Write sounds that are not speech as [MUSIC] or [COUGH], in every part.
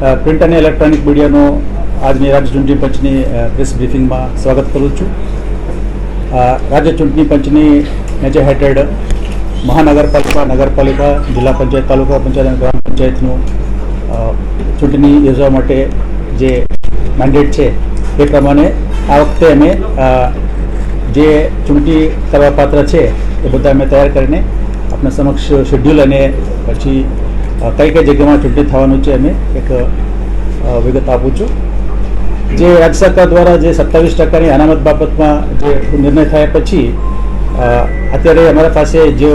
Print અને electronic મીડિયાનો આજની રાજ્ય ચૂંટણી પંચની પ્રેસ બ્રીફિંગમાં સ્વાગત કરું છું. રાજ્ય ચૂંટણી પંચની નેચર હેઠળ મહાનગરપાલિકા, નગરપાલિકા, જિલ્લા પંચાયત, તાલુકા પંચાયત અને ગ્રામ પંચાયતનું ચૂંટણી યોજવા માટે જે મેન્ડેટ છે, એ પ્રમાણે આ વખતે અમે જે ચૂંટણી કરવા પાત્ર છે, એ બધા અમે તૈયાર કરીને આપણા સમક્ષ શેડ્યુલ અને પછી કઈ કઈ જગ્યામાં ચૂંટણી થવાનું છે એની એક વિગત આપું છું. જે રાજ્ય સરકાર દ્વારા જે સત્તાવીસ ટકાની અનામત બાબતમાં જે નિર્ણય થયા પછી અત્યારે અમારા પાસે જે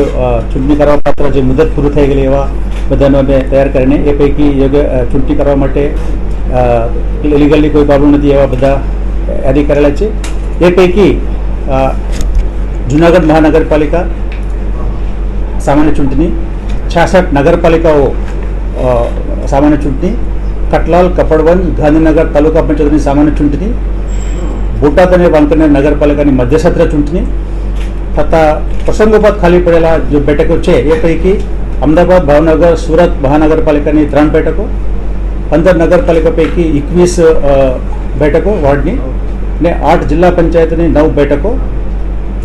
ચૂંટણી કરવા પાત્ર જે મુદત પૂરું થઈ ગયેલી એવા બધાનો અમે તૈયાર કરીને એ પૈકી યોગ્ય ચૂંટણી કરવા માટે લીગલી કોઈ પ્રોબ્લેમ નથી એવા બધા યાદી કરેલા છે. એ પૈકી જુનાગઢ મહાનગરપાલિકા સામાન્ય ચૂંટણી છાસઠ નગરપાલિકાઓ સામાન્ય ચૂંટણી, કટલાલ, કપડવંજ, ગાંધીનગર તાલુકા પંચાયતની સામાન્ય ચૂંટણી, બોટાદ અને વાંકનેર નગરપાલિકાની મધ્યસત્ર ચૂંટણી, તથા પ્રસંગોપાત ખાલી પડેલા જે બેઠકો છે એ પૈકી અમદાવાદ, ભાવનગર, સુરત મહાનગરપાલિકાની ત્રણ બેઠકો પંદર નગરપાલિકા પૈકી એકવીસ બેઠકો વોર્ડની ને આઠ જિલ્લા પંચાયતની નવ બેઠકો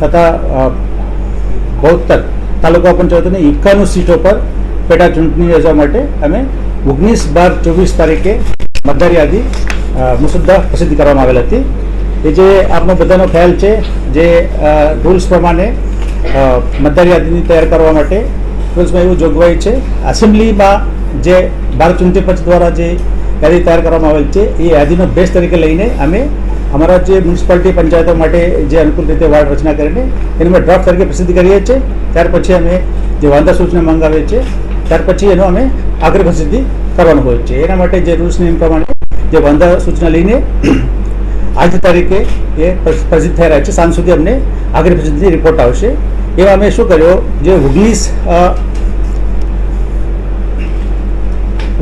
તથા બોતેર તાલુકા પંચાયતની એકાણું સીટો પર પેટા ચૂંટણી યોજવા માટે અમે ઓગણીસ બાર ચોવીસ તારીખે મતદાર યાદી મુસદ્દા પ્રસિદ્ધ કરવામાં આવેલ હતી. એ જે આપનો બધાનો ખ્યાલ છે, જે રૂલ્સ પ્રમાણે મતદાર યાદીની તૈયાર કરવા માટે રૂલ્સમાં એવું જોગવાઈ છે એસેમ્બલીમાં જે ભારત ચૂંટણી પંચ દ્વારા જે યાદી તૈયાર કરવામાં આવેલ છે, એ યાદીનો બેસ તરીકે લઈને અમે અમારા જે મ્યુનિસિપાલિટી પંચાયતો માટે જે અનુકૂળ રીતે વાર્ડ રચના કરીને એને અમે ડ્રાફ્ટ તરીકે પ્રસિદ્ધ કરીએ છીએ. ત્યાર પછી અમે જે વાંધા સૂચના મંગાવીએ છીએ, ત્યાર પછી એનો અમે આગળ પ્રસિદ્ધિ કરવાનું હોય છે. એના માટે જે રૂલ્સ નિયમ પ્રમાણે જે વાંધા સૂચના લઈને [CLEARS THROAT] આજ તારીખે એ પ્રસિદ્ધ થઈ રહ્યા છે. સાંજ સુધી અમને આગળ પ્રસિદ્ધિ રિપોર્ટ આવશે. એવા અમે શું કર્યો? જે ઓગણીસ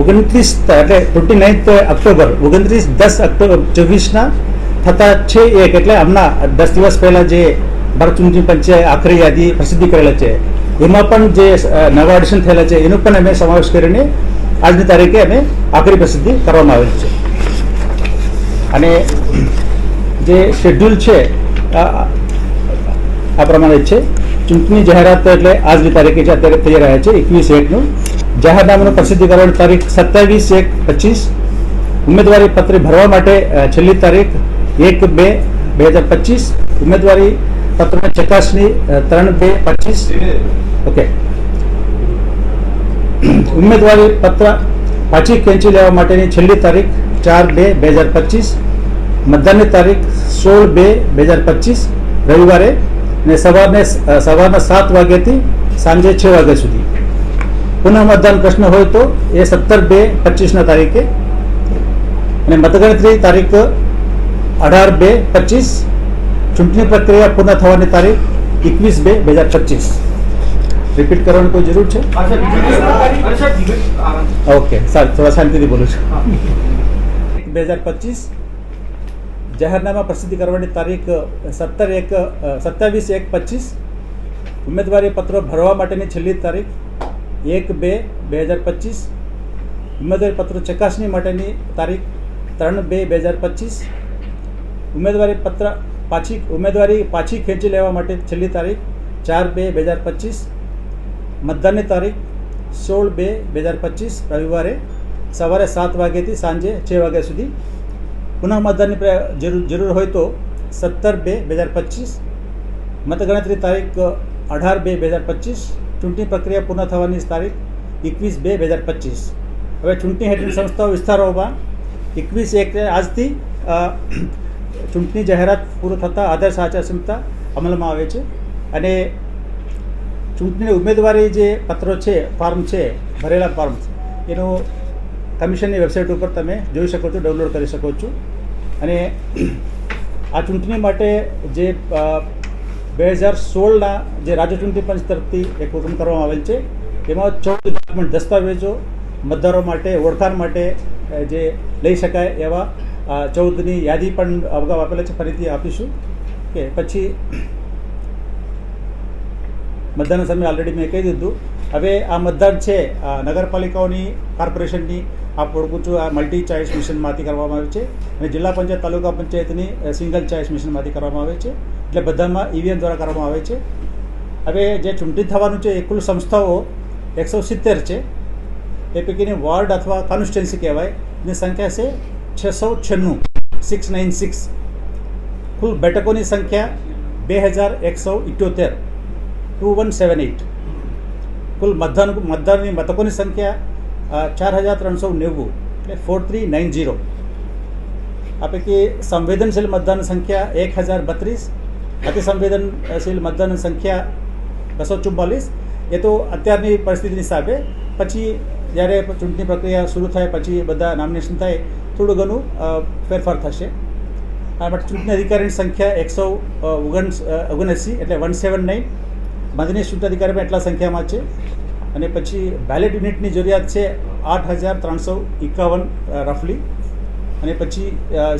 ઓગણત્રીસ, એટલે ટ્વેન્ટી નાઇન્થ ઓક્ટોબર, ઓગણત્રીસ દસ ઓક્ટોબર, ચોવીસના થતા છે એક એટલે હમણાં દસ દિવસ પહેલાં જે ભારત ચૂંટણી પંચે આખરી યાદી પ્રસિદ્ધિ કરેલા છે. એમાં પણ જે નવા એડિશન થયેલા છે, એનો પણ અમે સમાવેશ કરીને આજની તારીખે અમે આખરી પ્રસિદ્ધિ કરવામાં આવેલ છે. અને જે શેડ્યુલ છે આ પ્રમાણે છે. ચૂંટણી જાહેરાત એટલે આજની તારીખે છે અત્યારે થઈ રહ્યા છે, એકવીસ એકનું. જાહેરનામાનું પ્રસિદ્ધિ કરવાની તારીખ સત્યાવીસ એક પચીસ. ઉમેદવારી પત્ર ભરવા માટે છેલ્લી તારીખ એક, બે બે હજાર પચીસ, ઉમેદવારી પત્રની ચકાસણી ત્રણ, બે, પચીસ. ઓકે. ઉમેદવારી પત્ર પાછી ખેંચી લેવા માટેની છેલ્લી તારીખ ચાર, બે બે હજાર પચીસ, મતદાનની તારીખ સોળ, બે બે હજાર પચીસ, રવિવારે ને સવારને સવારના સાત વાગ્યાથી સાંજે છ વાગ્યા સુધી. પુનઃ મતદાન પ્રશ્ન હોય તો એ સત્તર, બે, પચીસના તારીખે. અને મતગણતરી તારીખ અઢાર બે પચીસ. ચૂંટણી પ્રક્રિયા પૂર્ણ થવાની તારીખ એકવીસ બે બે હજાર પચીસ. રિપીટ કરવાની કોઈ જરૂર છે? ઓકે સારું, થોડા શાંતિથી બોલું છું. બે હજાર પચીસ, જાહેરનામા પ્રસિદ્ધિ કરવાની તારીખ સત્તર એક સત્યાવીસ એક પચીસ. ઉમેદવારી પત્રો ભરવા માટેની છેલ્લી તારીખ એક બે બે હજાર પચીસ. ઉમેદવારી પત્રો ચકાસણી માટેની તારીખ ત્રણ બે બે હજાર પચીસ. ઉમેદવારી પત્ર પાછી ઉમેદવારી પાછી ખેંચી લેવા માટે છેલ્લી તારીખ ચાર બે બે હજાર પચીસ, મતદાનની તારીખ સોળ બે બે હજાર પચીસ, રવિવારે સવારે સાત વાગ્યાથી સાંજે છ વાગ્યા સુધી. પુનઃ મતદાનની જરૂર જરૂર હોય તો સત્તર બે બે હજાર પચીસ, મતગણતરી તારીખ અઢાર બે બે હજાર પચીસ, ચૂંટણી પ્રક્રિયા પૂર્ણ થવાની તારીખ એકવીસ બે બે હજાર પચીસ. હવે ચૂંટણી હેઠળ સંસ્થાઓ વિસ્તારોમાં એકવીસ એક આજથી ચૂંટણી જાહેરાત પૂરું થતાં આદર્શ આચારસંહિતા અમલમાં આવે છે. અને ચૂંટણીની ઉમેદવારી જે પત્રો છે, ફોર્મ છે, ભરેલા ફોર્મ એનો કમિશનની વેબસાઇટ ઉપર તમે જોઈ શકો છો, ડાઉનલોડ કરી શકો છો. અને આ ચૂંટણી માટે જે બે હજાર સોળના જે રાજ્ય ચૂંટણી પંચ તરફથી એક હુકમ કરવામાં આવેલ છે. એમાં ચૌદ ડોક્યુમેન્ટ દસ્તાવેજો મતદારો માટે, ઓળખાણ માટે જે લઈ શકાય એવા ચૌદની યાદી પણ અગાઉ આપેલા છે. ફરીથી આપીશું કે પછી મતદાનના સમય ઓલરેડી મેં કહી દીધું. હવે આ મતદાન છે નગરપાલિકાઓની, કોર્પોરેશનની, આ છું આ મલ્ટી ચોઇસ મિશનમાંથી કરવામાં આવે છે. અને જિલ્લા પંચાયત, તાલુકા પંચાયતની સિંગલ ચોઇસ મિશનમાંથી કરવામાં આવે છે. એટલે બધામાં ઈવીએમ દ્વારા કરવામાં આવે છે. હવે જે ચૂંટણી થવાનું છે, એ કુલ સંસ્થાઓ એકસો સિત્તેર છે. એ પૈકીની વોર્ડ અથવા કોન્સ્ટિટ્યુન્સી કહેવાય. એની સંખ્યા છે છસો છન્નું સિક્સ નાઇન સિક્સ કુલ બેઠકોની સંખ્યા બે હજાર એકસો ઇઠ્યોતેર ટુ વન સેવન એટ કુલ મતદાન, મતદાનની મતકોની સંખ્યા ચાર હજાર ત્રણસો નેવું એટલે ફોર થ્રી નાઇન ઝીરો આ પૈકી સંવેદનશીલ મતદાન સંખ્યા એક હજાર બત્રીસ, અતિસંવેદનશીલ મતદાન સંખ્યા બસો ચુમ્માલીસ. એ તો અત્યારની પરિસ્થિતિની હિસાબે, પછી જ્યારે ચૂંટણી પ્રક્રિયા શરૂ થાય, પછી બધા નોમિનેશન થાય થોડું ઘણું ફેરફાર થશે. આ માટે ચૂંટણી અધિકારીની સંખ્યા એકસો ઓગણ ઓગણએંસી એટલે વન સેવન નાઇન. મદની ચૂંટણી અધિકારીમાં એટલા સંખ્યામાં છે. અને પછી બેલેટ યુનિટની જરૂરિયાત છે આઠ હજાર ત્રણસો એકાવન રફલી. અને પછી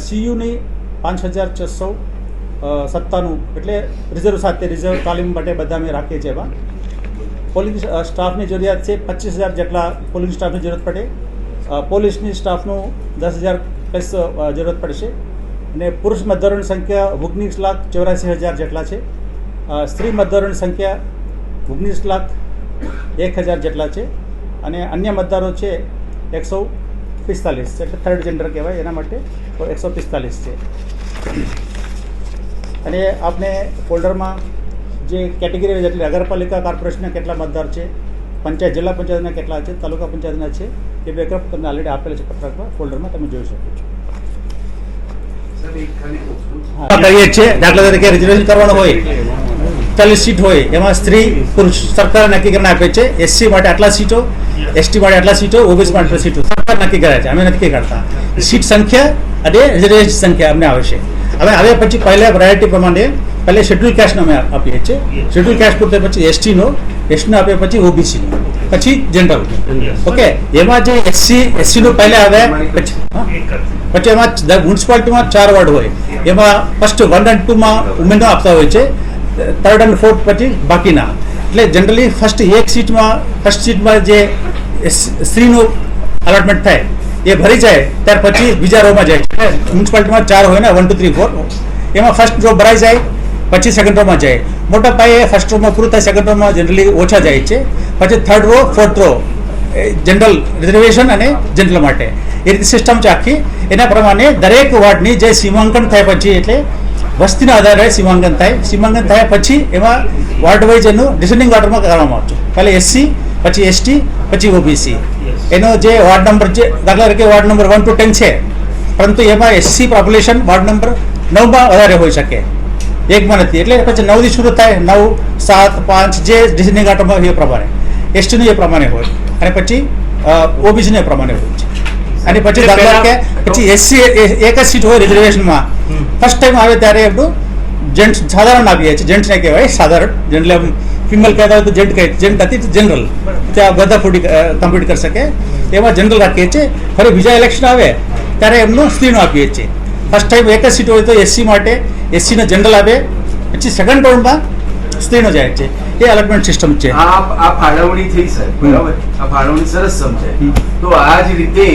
સીયુની પાંચ હજાર છસો સત્તાનું એટલે રિઝર્વ સાથે, રિઝર્વ તાલીમ માટે બધા અમે રાખીએ છીએ એમાં. પોલિંગ સ્ટાફની જરૂરિયાત છે પચીસ હજાર જેટલા પોલિંગ સ્ટાફની જરૂરત પડે. પોલીસની સ્ટાફનું દસ હજાર પ્લસ જરૂરત પડશે. અને પુરુષ મતદારોની સંખ્યા ઓગણીસ લાખ ચોરાસી હજાર જેટલા છે. સ્ત્રી મતદારોની સંખ્યા ઓગણીસ લાખ એક હજાર જેટલા છે. અને અન્ય મતદારો છે એકસો પિસ્તાલીસ, એટલે થર્ડ જેન્ડર કહેવાય એના માટે એકસો પિસ્તાલીસ છે. અને આપણે ફોલ્ડરમાં જે કેટેગરી એટલે નગરપાલિકા કોર્પોરેશનના કેટલા મતદાર છે પંચાયત જિલ્લા પંચાયતના કેટલા છે તાલુકા પંચાયતના છે એ બેકઅપ તમને ઓલરેડી આપેલા છે પત્રકમાં ફોલ્ડરમાં તમે જોઈ શકો છો. કરીએ છીએ દાખલા તરીકે રિઝર્વેશન કરવાનું હોય ચાલીસ સીટ હોય એમાં સ્ત્રી પુરુષ સરકાર નક્કી કરીને આપે છે એસસી માટે આટલા સીટો એસટી માટે આટલા સીટો ઓબીસી માટે આટલા સીટો સરકાર નક્કી કરે છે અમે નક્કી કરતા. સીટ સંખ્યા અને રિઝર્વેશન સંખ્યા અમને આવે છે. હવે હવે પછી પહેલા પ્રાયોરિટી પ્રમાણે પહેલે શેડ્યુલ કાસ્ટનો અમે આપીએ છીએ. શેડ્યુલ કાસ્ટ પૂરતે પછી એસટીનો એસટીનો આપે પછી ઓબીસી પછી જનરલ ઓકે એમાં જે એસસી એસસીનું પહેલા આવે પછી પછી એમાં મ્યુનિસિપાલિટીમાં ચાર વોર્ડ હોય. એમાં ફર્સ્ટ વન એન્ડ ટુમાં ઉમેદવાર આપતા હોય છે. થર્ડ એન્ડ ફોર્થ પછી બાકીના. એટલે જનરલી ફર્સ્ટ એક સીટમાં ફર્સ્ટ સીટમાં જે સ્ત્રીનું અલોટમેન્ટ થાય એ ભરી જાય ત્યાર પછી બીજા રોમાં જાય. મ્યુનિસિપાલિટીમાં ચાર હોય ને વન ટુ થ્રી ફોર એમાં ફર્સ્ટ રો ભરાઈ જાય પછી સેકન્ડ રોમાં જાય. મોટા પાયે ફર્સ્ટ રોમાં પૂરું થાય સેકન્ડ રોમાં જનરલી ઓછા જાય છે. પછી third row fourth row general reservation અને જનરલ માટે. એ રીતે સિસ્ટમ છે આખી. એના પ્રમાણે દરેક વોર્ડની જે સીમાંકન થાય પછી એટલે વસ્તીના આધારે સીમાંકન થાય. સીમાંકન થયા પછી એમાં વોર્ડ વાઇઝ એનું ડિસેન્ડિંગ ઓર્ડરમાં કરવામાં આવશે પહેલાં એસસી પછી એસટી પછી ઓબીસી એનો જે વોર્ડ નંબર જે દાખલા તરીકે ward number one two ten છે. પરંતુ એમાં એસસી પોપ્યુલેશન વોર્ડ નંબર નવમાં વધારે હોઈ શકે. એકમાં નથી એટલે પછી નવથી શરૂ થાય નવ સાત પાંચ જે ડિસેન્ડિંગ ઓર્ડરમાં એ પ્રમાણે. એસટીનું એ પ્રમાણે હોય. અને પછી ઓબીસીનું એ પ્રમાણે હોય. છે અને પછી દાખલા કે પછી એસસી એક જ સીટ હોય રિઝર્વેશનમાં. ફર્સ્ટ ટાઈમ આવે ત્યારે એમનું જેન્ટ્સ સાધારણ આપીએ છીએ જેન્ટ્સને કહેવાય સાધારણ. જનરલી આમ ફિમેલ કહેતા હોય તો જેન્ટ કહે જેન્ટ હતી જનરલ ત્યાં બધા ફૂડી કમ્પ્લીટ કરી શકે. એમાં જનરલ રાખીએ છીએ. ફરી બીજા ઇલેક્શન આવે ત્યારે એમનું સ્ત્રીનું આપીએ છીએ. ફર્સ્ટ ટાઈમ એક જ સીટ હોય તો એસસી માટે એસીના જનરલ આવે પછી સેકન્ડ રાઉન્ડમાં સ્ત્રીનો જાય છે. એ અલગમેન્ટ સિસ્ટમ છે. આ આ ફાળવણી થઈ સાહેબ. બરાબર? આ ફાળવણી સરસ સમજાય. તો આ જ રીતે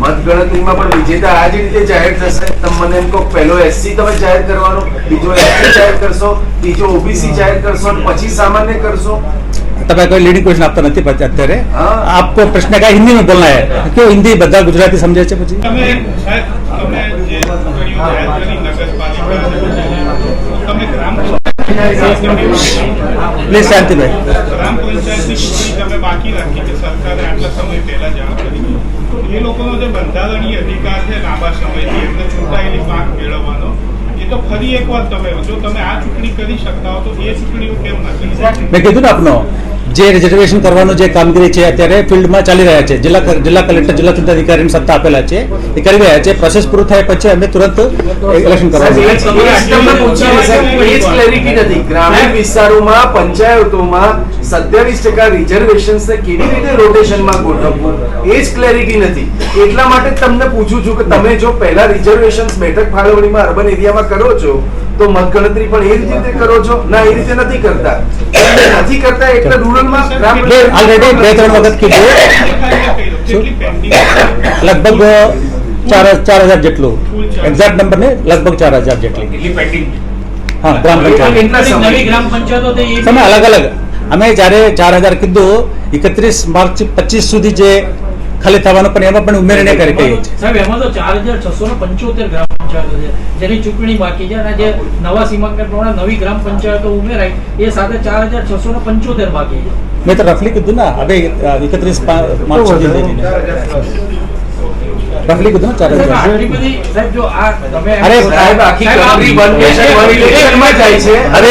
મતગણતરીમાં પણ વિજેતા આ જ રીતે જાહેર થશે. તમે મને એમ કહો પહેલો એસસી તમે જાહેર કરવાનો બીજો એસટી જાહેર કરશો બીજો ઓબીસી જાહેર કરશો અને પછી સામાન્ય કરશો. તમે કોઈ લીડિંગ ક્વેશ્ચન આપતા નથી પછી અત્યારે. આપકો પ્રશ્ન કા હિન્દી માં બોલના હે? તો હિન્દી બધા ગુજરાતી સમજે છે પછી? તમે સાહેબ તમે જે સરકારે આટલા સમય પહેલા જાણ કરી એ લોકોનો જે બંધારણીય અધિકાર છે લાંબા સમયથી એમને ચૂંટાયેલી પાક મેળવવાનો એ તો ફરી એકવાર તમે જો તમે આ ચૂંટણી કરી શકતા હો તો એ ચૂંટણીઓ કેમ નથી આપનો. જે રિઝર્વેશન કરવાનું જે કામગીરી છે અત્યારે ફિલ્ડમાં ચાલી રહ્યા છે. જિલ્લા જિલ્લા કલેક્ટર જિલ્લા ચૂંટણી અધિકારીને સત્તા આપેલા છે. એ કરી રહ્યા છે. પ્રોસેસ પૂરું થાય પછી અમે તુરંત ઇલેક્શન કરવાનું. ગ્રામીણ વિસ્તારોમાં પંચાયતોમાં સત્યાવીસ ટકા રિઝર્વેશન્સ ને કેવી રીતે રોટેશનમાં ગોઠવવું? એ જ ક્લેરિટી નથી. એટલા માટે તમને પૂછું છું કે તમે જો પહેલા રિઝર્વેશન્સ બેઠક ફાળવણીમાં અર્બન એરિયામાં કરો છો તો મતગણતરી પણ એ રીતે કરો છો? ના એ રીતે નથી કરતા. નથી કરતા એટલે રૂરલમાં ગ્રામ બે ત્રણ વખત કીધું લગભગ ચાર ચાર હજાર જેટલું. એક્ઝેક્ટ નંબર ને લગભગ ચાર હજાર જેટલું. હા ગ્રામ પંચાયત. કેટલા સમય? નવી ગ્રામ પંચાયતો તમે અલગ અલગ અમે જ્યારે ચાર હજાર કીધું એકત્રીસ માર્ચ પચીસ સુધી જે ખાલી થવાનો પણ એમાં પણ ઉમેરીને કરી કહીએ છીએ સાહેબ એમાં તો ચાર હજાર છસો ને પંચોતેર ગ્રામ પંચાયતો છે. જેની ચૂંટણી બાકી છે અને જે નવા સીમાંકન પ્રમાણે નવી ગ્રામ પંચાયતો ઉમેરાય એ સાથે ચાર હજાર છસો ને પંચોતેર બાકી છે. મેં તો રફલી કીધું ને હવે એકત્રીસ માર્ચ સુધી લઈને રફલી કીધું ને ચાર હજાર. અરે, સાહેબ આખી માં જાય છે. અરે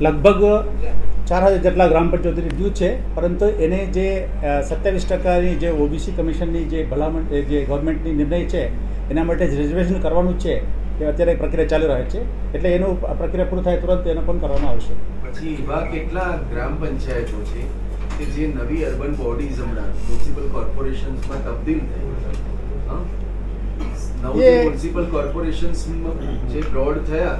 લગભગ ચાર હજાર જેટલા ગ્રામ પંચાયતોની ડ્યુ છે પરંતુ એને જે સત્યાવીસ ટકાની જે ઓબીસી કમિશનની જે ભલામણ જે ગવર્મેન્ટની નિર્ણય છે એના માટે જે રિઝર્વેશન કરવાનું છે એ અત્યારે પ્રક્રિયા ચાલી રહે છે એટલે એનું પ્રક્રિયા પૂરું થાય તુરંત એનો પણ કરવામાં આવશે. પછી એવા કેટલા ગ્રામ પંચાયતો છે કે જે નવી અર્બન બોડીઝ હમણાં મ્યુનિસિપલ કોર્પોરેશન્સમાં તબદીલ થઈ એ- મ્યુનિસિપલ કોર્પોરેશન્સ જે બ્રોડ થયા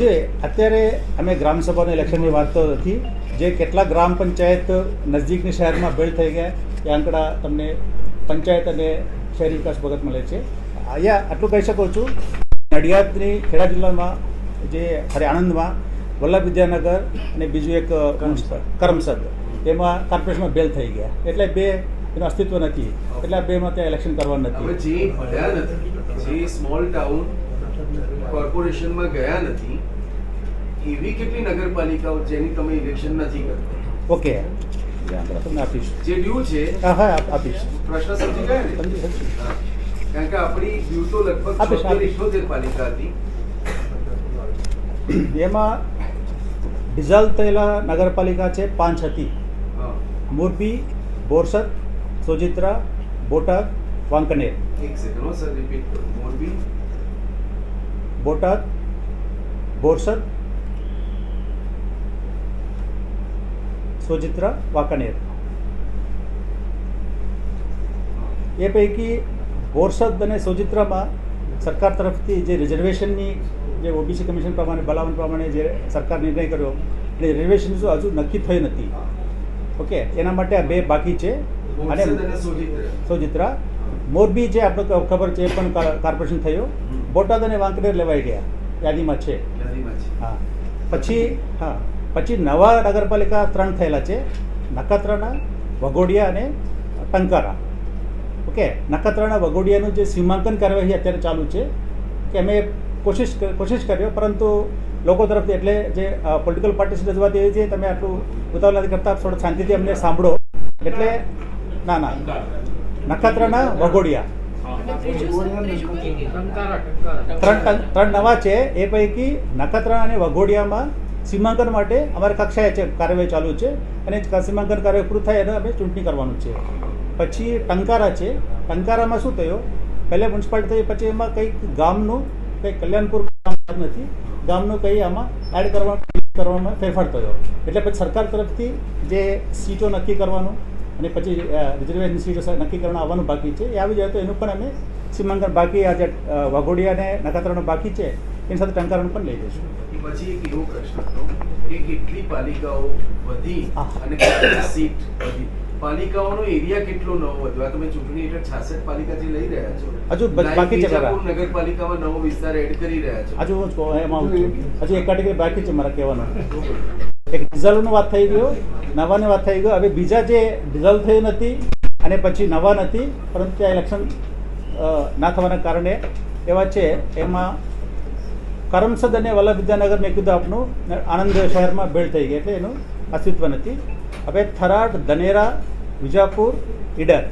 જે અત્યારે અમે ગ્રામ સભાના ઇલેક્શનની વાત તો નથી. જે કેટલા ગ્રામ પંચાયત નજદીકની શહેરમાં બિલ્ડ થઈ ગયા એ આંકડા તમને પંચાયત અને શહેરી વિકાસ વખત મળે છે. અહીંયા આટલું કહી શકું છું. નડિયાદની ખેડા જિલ્લામાં જે અરે આણંદમાં વલ્લભ વિદ્યાનગર અને બીજું એક કરમસદ. એમાં કોર્પોરેશનમાં બેલ થઈ ગયા. એટલે બે એનું અસ્તિત્વ નથી. એટલે આ બેમાં ત્યાં ઇલેક્શન કરવાનું નથી જે ભર્યા નથી જે સ્મોલ ટાઉન કોર્પોરેશનમાં ગયા નથી એવી કેટલી નગરપાલિકાઓ જેની તમે ઇલેક્શન નથી કરતા ઓકે એ આંકડા તમને આપીશ જે ડ્યુ છે હા હા આપ- આપીશ પ્રશ્ન સમજી ગયા ને સમજી સમજી હા. કારણ કે આપણી ડ્યુ તો લગભગ આપીશ, છોતેર આપીશ. ઇઠ્ઠોતેર પાલિકા હતી એમાં ડિઝોલ્વ થયેલા નગરપાલિકા છે પાંચ હતી હા. મોરબી બોરસદ સોજિત્રા બોટાદ વાંકનેર એક સેકન્ડ સર રિપીટ કરો. મોરબી? બોટાદ? બોરસદ? સોજિત્રા? વાંકનેર. એ પૈકી બોરસદ અને સોજિત્રામાં સરકાર તરફથી જે રિઝર્વેશનની જે ઓબીસી કમિશન પ્રમાણે ભલામણ પ્રમાણે જે સરકાર નિર્ણય કર્યો એટલે રિઝર્વેશન હજુ નક્કી થઈ નથી. ઓકે એના માટે આ બે બાકી છે. અને સોજિત્રા. મોરબી જે આપણે ખબર છે એ પણ કાર- કોર્પોરેશન થયું. બોટાદ અને વાંકનેર લેવાઈ ગયા. યાદીમાં છે. હા. પછી હા. પછી નવા નગરપાલિકા ત્રણ થયેલા છે. નખત્રાણા વઘોડિયા અને ટંકારા. ઓકે? નખત્રાણા વઘોડિયાનું જે સીમાંકન કાર્યવાહી અત્યારે ચાલુ છે કે અમે કોશિશ કોશિશ કર્યો પરંતુ લોકો તરફથી એટલે જે પોલિટિકલ પાર્ટીસ રજૂઆત એવી છે તમે આટલું ઉતાવળ નથી કરતા થોડું શાંતિથી અમને સાંભળો. એટલે ના ના. નખત્રાણા વઘોડિયા. ત્રણ ત્રણ નવા છે. એ પૈકી નખત્રાણા અને વઘોડિયામાં સીમાંકન માટે અમારે કક્ષાએ છે કાર્યવાહી ચાલુ છે. અને સીમાંકન કાર્યવાહી પૂરું થાય એને અમે ચૂંટણી કરવાનું છે. પછી ટંકારા છે. ટંકારામાં શું થયું? પહેલે મ્યુનિસિપાલિટી થઈ પછી એમાં કંઈક ગામનું કંઈક કલ્યાણપુર ગામ નથી. ગામનું કંઈ આમાં એડ કરવા કરવામાં ફેરફાર થયો. એટલે પછી સરકાર તરફથી જે સીટો નક્કી કરવાનું અને પછી રિઝર્વેશન સીટો નક્કી કરવાનું આવવાનું બાકી છે. એ આવી જાય તો એનું પણ અમે સીમાંકન બાકી આ જે વાઘોડિયા અને નખત્રાનું બાકી છે એની સાથે ટંકારણ પણ લઈ જઈશું. પછી એક એવો પ્રશ્ન હતો કે કેટલી પાલિકાઓ વધી. અને કેટલી સીટ વધી? પાલિકાઓનો એરિયા કેટલો નવો વધ્યો? આ તમે ચૂંટણી હેઠળ છાસઠ પાલિકા જે લઈ રહ્યા છો હજુ બાકી છે. નગરપાલિકામાં નવો વિસ્તાર એડ કરી રહ્યા છો. હજુ એમાં હજુ એક કેટેગરી બાકી છે મારા કહેવાનું. એક ડિઝલનું વાત થઈ ગયો નવાની વાત થઈ ગયો હવે બીજા જે ડીઝલ થયું નથી અને પછી નવા નથી પરંતુ ત્યાં ઇલેક્શન ના થવાના કારણે એવા છે. એમાં કરમસદ અને વલ્લભ વિદ્યાનગર મેં કીધું આપનું આણંદ શહેરમાં ભેળ થઈ ગઈ એટલે એનું અસ્તિત્વ નથી. હવે થરાદ ધનેરા વિજાપુર ઈડર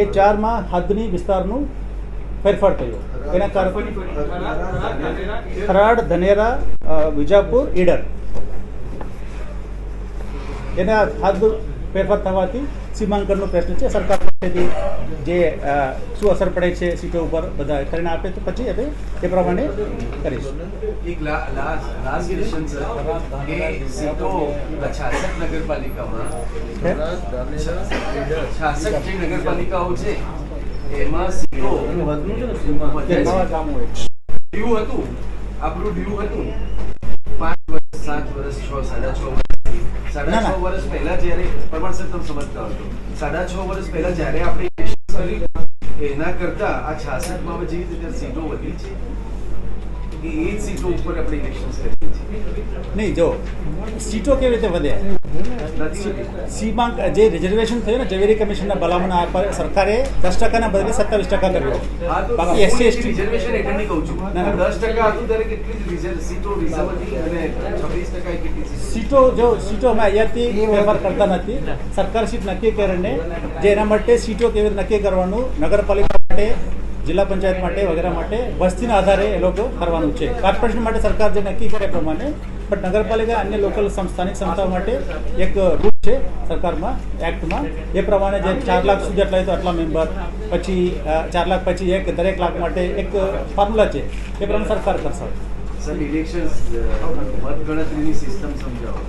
એ ચારમાં હદની વિસ્તારનું ફેરફાર થયો. એના કારણે થરાડ ધનેરા વિજાપુર ઈડર. એના હાથ ફેરફાર થવાથી સીમાંકનનો પ્રશ્ન છે. સરકાર પાસેથી જે શું અસર પડે છે સીટો ઉપર બધા કરીને આપે તો પછી આપણે એ પ્રમાણે કરીશું. એક લાસ્ટ લાસ્ટ ક્વેશ્ચન સર કે સીટો છાસઠ નગરપાલિકામાં છાસઠ જે નગરપાલિકાઓ છે એમાં સીટો જે નવા ગામો હોય ડ્યુ હતું આપણું ડ્યુ હતું. પાંચ વર્ષ સાત વર્ષ છ સાડા છ વર્ષથી સાડા છ વર્ષ પહેલા જ્યારે પ્રમાણ સર તમે સમજતા હતો સાડા છ વર્ષ પહેલા જ્યારે આપણે એના કરતા આ છાસઠમાં જે રીતે સીટો વધી છે. એ જ સીટો ઉપર આપણે ઇલેક્શન કરીએ છીએ. નહીં જો સીટો કેવી રીતે વધી. સીમાંક જે રિઝર્વેશન થયું ને ઝવેરી કમિશનના ભલામણ પર સરકારે દસ ટકાના બદલે સત્તાવીસ ટકા કર્યો. બાકી એસસી એસટી રિઝર્વેશન હેઠળની કહું છું. દસ ટકા હતું ત્યારે કેટલી સીટો રિઝર્વ હતી અને છવ્વીસ ટકા કેટલી સીટો સીટો જો સીટો અમે અહીંયાથી ફેરફાર કરતા નથી સરકાર સીટ નક્કી કરીને જે એના માટે સીટો કેવી રીતે નક્કી કરવાનું નગરપાલિકા માટે જિલ્લા પંચાયત માટે, વગેરે માટે વસ્તીના આધારે એ લોકો કરવાનું છે. કોર્પોરેશન માટે સરકાર જે નક્કી કરે પ્રમાણે પણ નગરપાલિકા અન્ય લોકલ સ્થાનિક સંસ્થાઓ માટે એક રૂલ છે સરકારમાં, એક્ટમાં. એ પ્રમાણે જે ચાર લાખ સુધી આટલા તો આટલા મેમ્બર પછી ચાર લાખ પછી એક, દરેક લાખ માટે એક ફોર્મ્યુલા છે. એ પ્રમાણે સરકાર કરશે. મતગણતરીની સિસ્ટમ સમજાવો.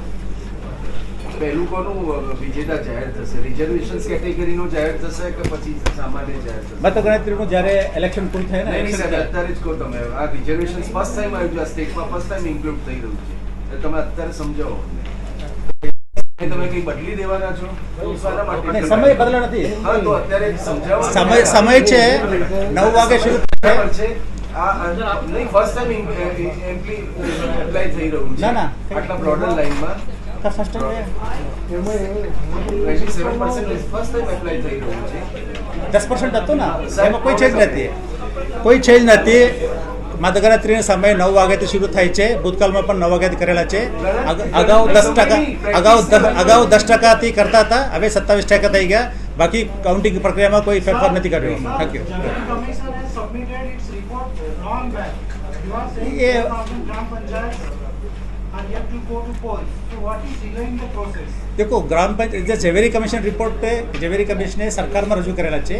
પહેલું કોનું વિજેતા જાહેર થશે? રિઝર્વેશન કેટેગરીનો જાહેર થશે કે પછી સામાન્ય જાહેર થશે? મતગણતરીનું જ્યારે ઇલેક્શન પૂરું થાય ને નહીં, અત્યારે જ કહો તમે. આ રિઝર્વેશન ફર્સ્ટ ટાઈમ આવ્યું છે આ સ્ટેટમાં ફર્સ્ટ ટાઈમ ઇન્ક્લુડ થઈ રહ્યું છે. તો તમે અત્યારે સમજાવો તમે કઈ બદલી દેવાના છો? સમય બદલા નથી. હા તો અત્યારે સમજાવો. સમય સમય છે. નવ વાગે શરૂ થાય. છે. નહીં ફર્સ્ટ ટાઈમ એપ્લાય થઈ રહ્યું છે. આટલા બ્રોડર લાઈનમાં 27% ફર્સ્ટ ટાઈમ દસ પર્સન્ટ હતું ને? એમાં કોઈ ચેન્જ નથી. કોઈ ચેન્જ નથી. મતગણતરીનો સમય નવ વાગ્યાથી શરૂ થાય છે. ભૂતકાળમાં પણ નવ વાગ્યાથી કરેલા છે. અગાઉ દસ ટકા અગાઉ અગાઉ દસ ટકાથી કરતા હતા. હવે સત્તાવીસ ટકા થઈ ગયા. બાકી કાઉન્ટિંગ પ્રક્રિયામાં કોઈ ફેરફાર નથી કર્યો. થેન્ક યુ દેખો ગ્રામ પંચાયત જે ઝવેરી કમિશન રિપોર્ટ પે ઝવેરી કમિશને સરકારમાં રજૂ કરેલા છે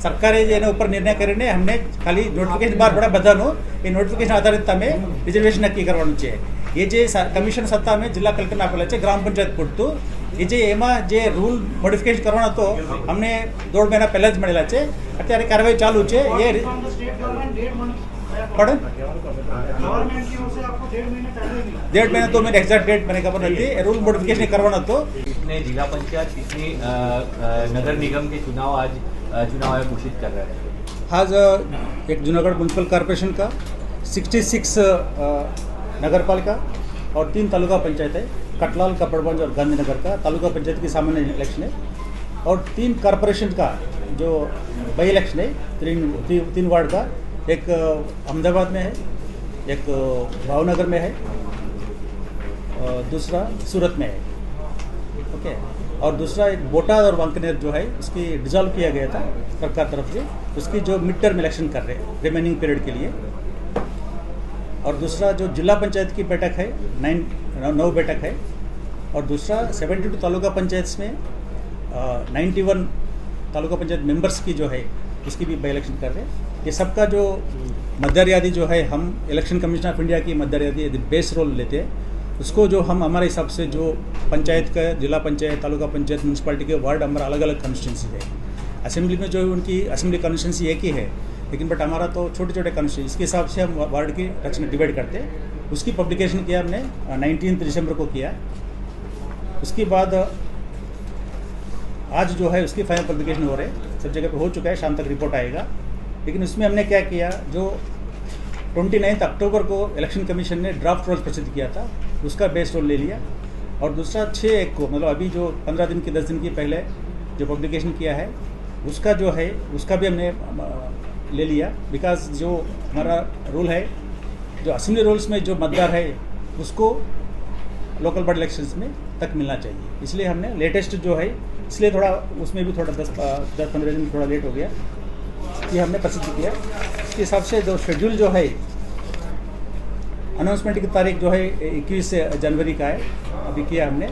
સરકારે જે એના ઉપર નિર્ણય કરીને અમને ખાલી નોટિફિકેશન બહાર પડ્યા બધાનું એ નોટિફિકેશન આધારિત તમે રિઝર્વેશન નક્કી કરવાનું છે એ જે કમિશન સત્તા અમે જિલ્લા કલેક્ટરને આપેલા છે ગ્રામ પંચાયત પૂરતું એ જે એમાં જે રૂલ મોડિફિકેશન કરવાનો હતો અમને દોઢ મહિના પહેલાં જ મળેલા છે અત્યારે કાર્યવાહી ચાલુ છે એ पढ़े? गवर्नमेंट की ओर से आपको डेढ़ महीने पहले मिला। तो मैंने एग्जैक्ट डेट मैंने खबर नहीं थी रूल मोडिफिकेशन करवाना तो। कितने जिला पंचायत कितने अ, नगर निगम के चुनाव आज चुनाव आयोग घोषित कर रहा है। आज एक जूनागढ़ म्यूनसिपल कॉरपोरेशन का 66 अ, नगर पालिका और तीन तालुका पंचायत है। कटलाल कपड़गंज और गांधीनगर का। तालुका पंचायत की सामान्य इलेक्शन है। और तीन कॉरपोरेशन का जो बाई इलेक्शन है तीन तीन वार्ड का एक अहमदाबाद में है, एक भावनगर में है दूसरा सूरत में है। ओके? और दूसरा एक बोटा और वांकनेर जो है उसकी डिजॉल्व किया गया था सरकार तरफ़ से। उसकी जो मिड टर्म इलेक्शन कर रहे हैं रिमेनिंग पीरियड के लिए। और दूसरा जो जिला पंचायत की बैठक है नाइन नौ बैठक है। और दूसरा सेवेंटी टू तालुका पंचायत में ninety one taluka panchayat members की जो है उसकी भी बाई इलेक्शन कर रहे हैं। ये सबका जो मध्य यादी जो है, हम इलेक्शन कमीशन ऑफ़ इंडिया की मध्य यादी बेस रोल लेते हैं, उसको जो हम हमारे हिसाब से जो पंचायत का, जिला पंचायत, तालुका पंचायत म्यूनसिपालिटी के वार्ड हमारा अलग अलग कॉन्स्टिट्यूंसी है। असेंबली में जो है, उनकी असेंबली कॉन्स्टिट्यूंसी एक ही है, लेकिन बट हमारा तो छोटे छोटे कॉन्स्टिट्यूंसी इसके हिसाब से हम वार्ड की रचना डिवाइड करते हैं। उसकी पब्लिकेशन किया हमने नाइनटीन दिसंबर को किया। उसके बाद, आज जो है, उसकी फाइनल पब्लिकेशन हो रहे सब जगह पे हो चुका है, शाम तक रिपोर्ट आएगा। लेकिन उसमें हमने क्या किया, जो ट्वेंटी नाइन्थ अक्टूबर को इलेक्शन कमीशन ने ड्राफ्ट रोल प्रसिद्ध किया था, उसका बेस्ट रोल ले लिया। और दूसरा छः एक को मतलब अभी जो पंद्रह दिन की, दस दिन की पहले जो पब्लिकेशन किया है, उसका जो है, उसका भी हमने ले लिया। बिकॉज़ जो हमारा रूल है, जो असेंबली रूल्स में जो मतदार है, उसको लोकल बॉडी इलेक्शंस में तक मिलना चाहिए। इसलिए हमने लेटेस्ट जो है, इसलिए थोड़ा, उसमें भी थोड़ा दस दस पंद्रह दिन थोड़ा लेट हो गया। ये हमने प्रसिद्ध किया। इसके हिसाब से जो शेड्यूल जो है अनाउंसमेंट की तारीख जो है, इक्कीस जनवरी का है। अभी किया हमने।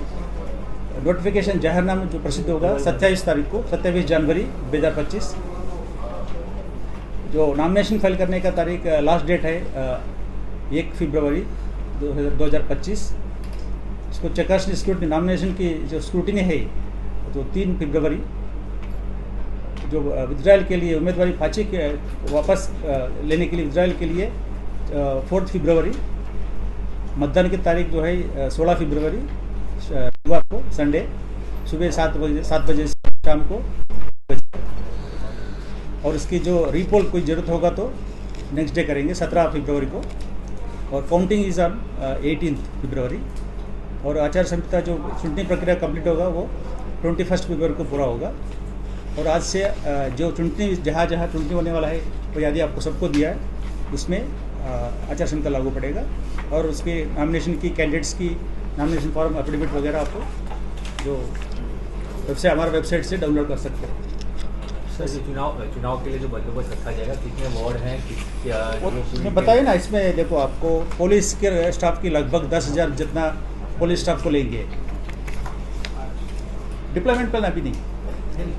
नोटिफिकेशन जाहिरनामा जो प्रसिद्ध होगा, सत्ताईस तारीख को, सत्ताईस जनवरी, दो हज़ार पच्चीस। जो नॉमिनेशन फ़ाइल करने का तारीख लास्ट डेट है एक फरवरी, दो हज़ार पच्चीस। इसको चेकर्स स्क्रूटनी नॉमिनेशन की जो स्क्रूटनी है तो तीन फरवरी जो विद्रायल के लिए, उम्मीदवारी पाची के, वापस लेने के लिए विद्रायल के लिए फोर्थ फरवरी, मतदान की तारीख जो है सोलह फरवरी रविवार को, संडे, सुबह सात बजे सात बजे से शाम को, और इसकी जो रीपोल कोई ज़रूरत होगा तो नेक्स्ट डे करेंगे, सत्रह फरवरी को, और counting is on eighteen February, और आचार संहिता जो चुनने प्रक्रिया कंप्लीट होगा वो ट्वेंटी फ़र्स्ट फरवरी को पूरा होगा। और आज से जो चुनती जहाँ जहाँ चुनती होने वाला है वो यदि आपको सबको दिया है। उसमें आचार संहिता लागू पड़ेगा और उसके नॉमिनेशन की कैंडिडेट्स की नॉमिनेशन फॉर्म एफिडेविट वगैरह आपको जो वेबसाइट हमारे वेबसाइट से डाउनलोड कर सकते हैं। सर चुनाव चुनाव के लिए जो बंदोबस्त रखा जाएगा कितने वार्ड हैं किस क्या मैं बताइए ना इसमें देखो आपको पुलिस के स्टाफ की लगभग दस हज़ार जितना पुलिस स्टाफ को लेंगे। डिप्लॉयमेंट प्लान अभी नहीं।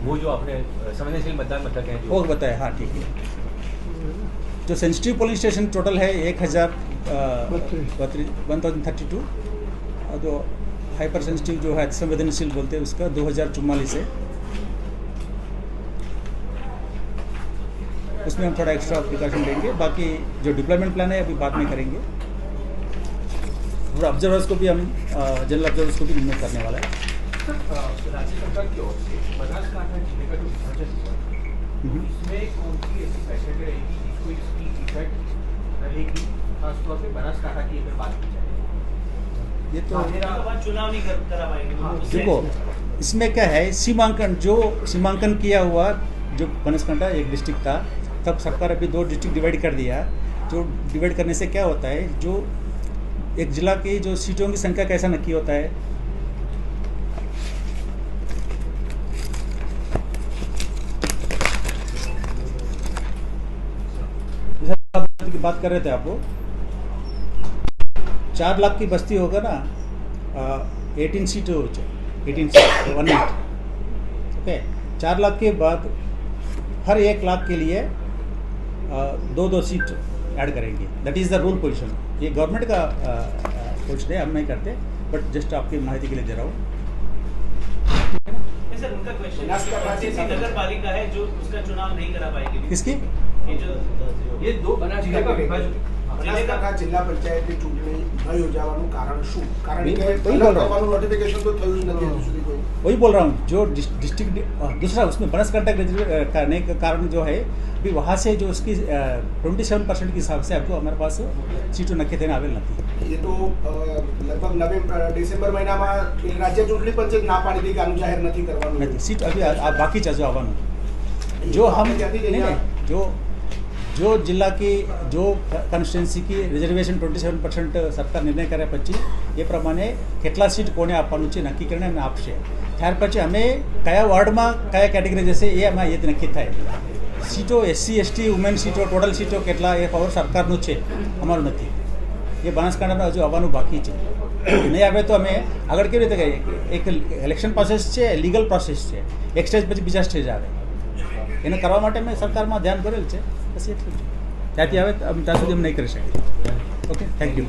वो जो आपने संवेदनशील मतदान मतलब है वो जो बताया हाँ ठीक है। जो सेंसिटिव पुलिस स्टेशन टोटल है एक हज़ार वन थाउज़ेंड थर्टी टू। और जो हाइपर सेंसिटिव जो है संवेदनशील बोलते हैं उसका दो हज़ार चुम्मालीस है। उसमें हम थोड़ा एक्स्ट्रा प्रिकॉशन लेंगे। बाकी जो डिप्लॉयमेंट प्लान है अभी बाद में करेंगे। और ऑब्जर्वर्स को भी हम जनरल ऑब्जर्वर्स को भी नियुक्त करने वाला है। तो- हाँ, देखो इसमें क्या है सीमांकन जो सीमांकन किया हुआ जो बनसकंडा एक डिस्ट्रिक्ट था तब सरकार अभी दो डिस्ट्रिक्ट डिवाइड कर दिया। जो डिवाइड करने से क्या होता है जो एक ज़िला की जो सीटों की संख्या कैसा नक्की होता है बात कर रहे थे आपको चार लाख की बस्ती होगा ना एटीन सीट हो eighteen seat one eight okay चार लाख के बाद हर एक लाख के लिए आ, दो दो सीट ऐड करेंगे। That is the rule position ये गवर्नमेंट का पोजिशन है हम नहीं करते बट जस्ट आपकी माहिती के लिए दे रहा हूँ। सर उनका क्वेश्चन नगर पालिका है जो उसका चुनाव नहीं करा पाएगी। किसकी? ये जो ये दो जिले का विभाजन બનાસકાંઠા જિલ્લા પંચાયતની ચૂંટણી ન યોજાવાનું કારણ શું કારણ નહીં, કે વહી બોલ અલગ રહા હું. કરવાનું નોટિફિકેશન તો થયું જ નથી હજુ સુધી કોઈ वही बोल रहा हूँ जो डिस्ट्रिक्ट दूसरा उसमें बनासकांठा ग्रेजुएट करने का कारण जो है अभी वहाँ से जो उसकी ट्वेंटी सेवन परसेंट के हिसाब से आपको हमारे पास सीटों नक्की देने आवेल नहीं એ તો અ, લગભગ નવેમ્બર ડિસેમ્બર મહિનામાં એ રાજ્ય ચૂંટણી પંચે જ ના પાડી હતી કે આનું જાહેર નથી કરવાનું नहीं सीट अभी आ- आ- बाकी चाचो आवानु जो हम આપણે ત્યાંથી જ नहीं અહીંયા- नहीं जो जो जिला की जो કન્સ્ટિટ્યુન્સી की રિઝર્વેશન ટ્વેન્ટી સેવન પર્સન્ટ સરકાર નિર્ણય કરે પછી એ પ્રમાણે કેટલા સીટ કોને આપવાનું છે નક્કી કરીને અમે આપશે ત્યાર પછી અમે કયા વોર્ડમાં કયા કેટેગરી જશે એ અમે એ નક્કી થાય સીટો એસસી એસટી વુમેન સીટો ટોટલ સીટો કેટલા એ પાવર સરકારનું છે અમારું નથી એ બનાસકાંઠામાં હજુ આવવાનું બાકી છે નહીં આવે તો અમે આગળ કેવી રીતે કહીએ એક ઇલેક્શન પ્રોસેસ છે લીગલ પ્રોસેસ છે એક સ્ટેજ પછી બીજા સ્ટેજ આવે એને કરવા માટે મેં સરકારમાં ધ્યાન કરેલ છે. બસ એટલું ત્યાંથી આવે ત્યાં સુધી અમે નહીં કરી શકીએ. ઓકે? Thank you